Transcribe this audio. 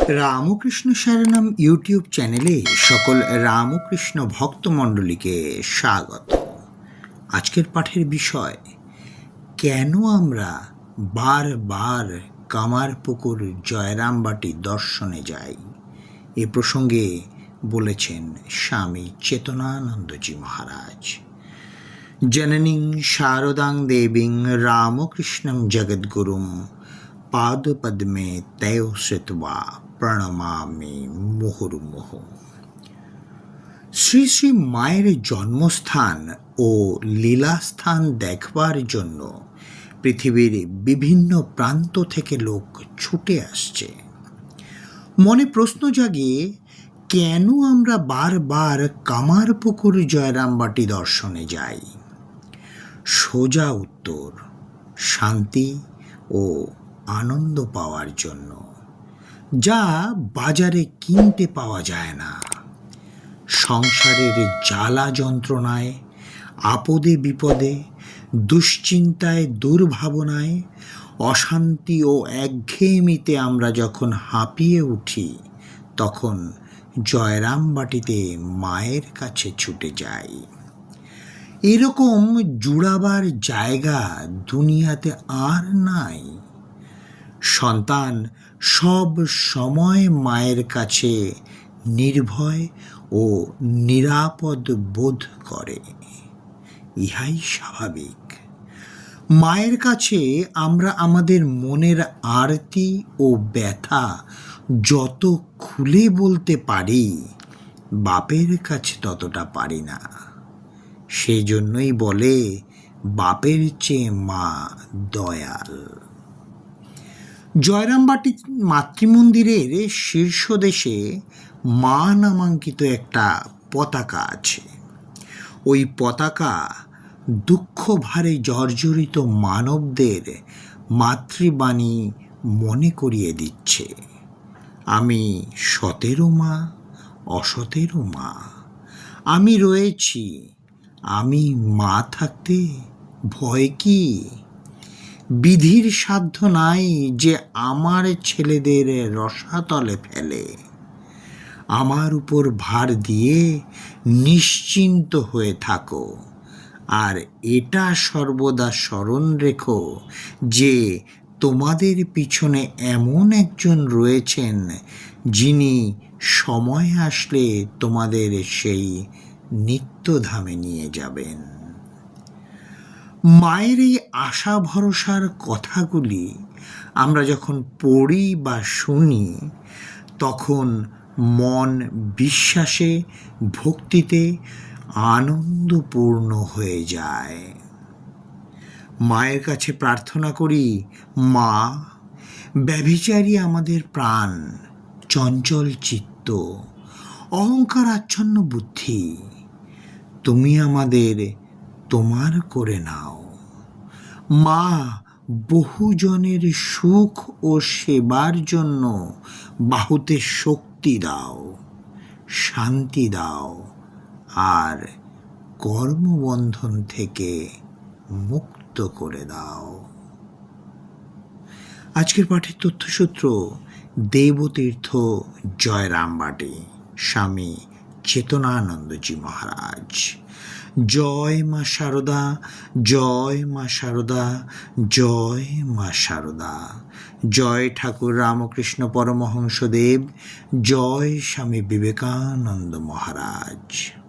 Ramakrishna সারনাম YouTube চ্যানেলে সকল রামকৃষ্ণ ভক্তমণ্ডলীকে স্বাগত। আজকের পাঠের বিষয়, কেন আমরা বারবার কামারপুকুর জয়রামবাটি দর্শনে যাই? এ প্রসঙ্গে বলেছেন স্বামী চেতনানন্দজি মহারাজ। জননীং শারদাং দেবীং রামকৃষ্ণং জগদ্গুরুম পাদপদ্মে তয় শ্রিত্বা প্রণমামি মুহুর্মুহ শ্রী শ্রী মায়ের জন্মস্থান ও লীলাস্থান দেখবার জন্য পৃথিবীর বিভিন্ন প্রান্ত থেকে লোক ছুটে আসছে। মনে প্রশ্ন জাগে, কেন আমরা বারবার কামারপুকুর জয়রামবাটি দর্শনে যাই? সোজা উত্তর, শান্তি ও আনন্দ পাওয়ার জন্য, যা বাজারে কিনতে পাওয়া যায় না। সংসারের জ্বালা যন্ত্রণায়, আপদে বিপদে, দুশ্চিন্তায়, দুর্ভাবনায়, অশান্তি ও একঘেয়েমিতে আমরা যখন হাঁপিয়ে উঠি, তখন জয়রামবাটিতে মায়ের কাছে ছুটে যাই। এরকম জুড়াবার জায়গা দুনিয়াতে আর নাই। সন্তান সব সময় মায়ের কাছে নির্ভয় ও নিরাপদ বোধ করে। ইহাই স্বাভাবিক। মায়ের কাছে আমরা আমাদের মনের আরতি ও ব্যথা যত খুলে বলতে পারি, বাপের কাছে ততটা পারি না। সেই জন্যই বলে, বাপের চেয়ে মা দয়াল। জয়রামবাটি মাতৃমন্দিরের শীর্ষ দেশে মা নামাঙ্কিত একটা পতাকা আছে। ওই পতাকা দুঃখ ভারে জর্জরিত মানবদের মাতৃবাণী মনে করিয়ে দিচ্ছে। আমি সতেরো মা, অসতেরো মা। আমি রয়েছি, আমি মা থাকতে ভয় কি? বিধির সাধ্য নাই যে আমার ছেলেদের রসাতলে ফেলে। আমার উপর ভার দিয়ে নিশ্চিন্ত হয়ে থাকো। আর এটা সর্বদা স্মরণ রেখো যে তোমাদের পিছনে এমন একজন রয়েছেন যিনি সময় আসলে তোমাদের সেই নিত্যধামে নিয়ে যাবেন। মায়ের এই আশা ভরসার কথাগুলি আমরা যখন পড়ি বা শুনি, তখন মন বিশ্বাসে, ভক্তিতে আনন্দপূর্ণ হয়ে যায়। মায়ের কাছে প্রার্থনা করি, মা, ব্যভিচারী আমাদের প্রাণ, চঞ্চল চিত্ত অহংকার আচ্ছন্ন বুদ্ধি, তুমি আমাদের তোমার করে নাও। মা, বহুজনের সুখ ও সেবার জন্য বাহুতে শক্তি দাও, শান্তি দাও, আর কর্মবন্ধন থেকে মুক্ত করে দাও। আজকের পাঠের তথ্যসূত্র দেবতীর্থ জয়রামবাটি, স্বামী চেতনানন্দজি মহারাজ। জয় মা শারদা জয় মা শারদা জয় মা শারদা জয় ঠাকুর রামকৃষ্ণ পরমহংসদেব, জয় স্বামী বিবেকানন্দ মহারাজ।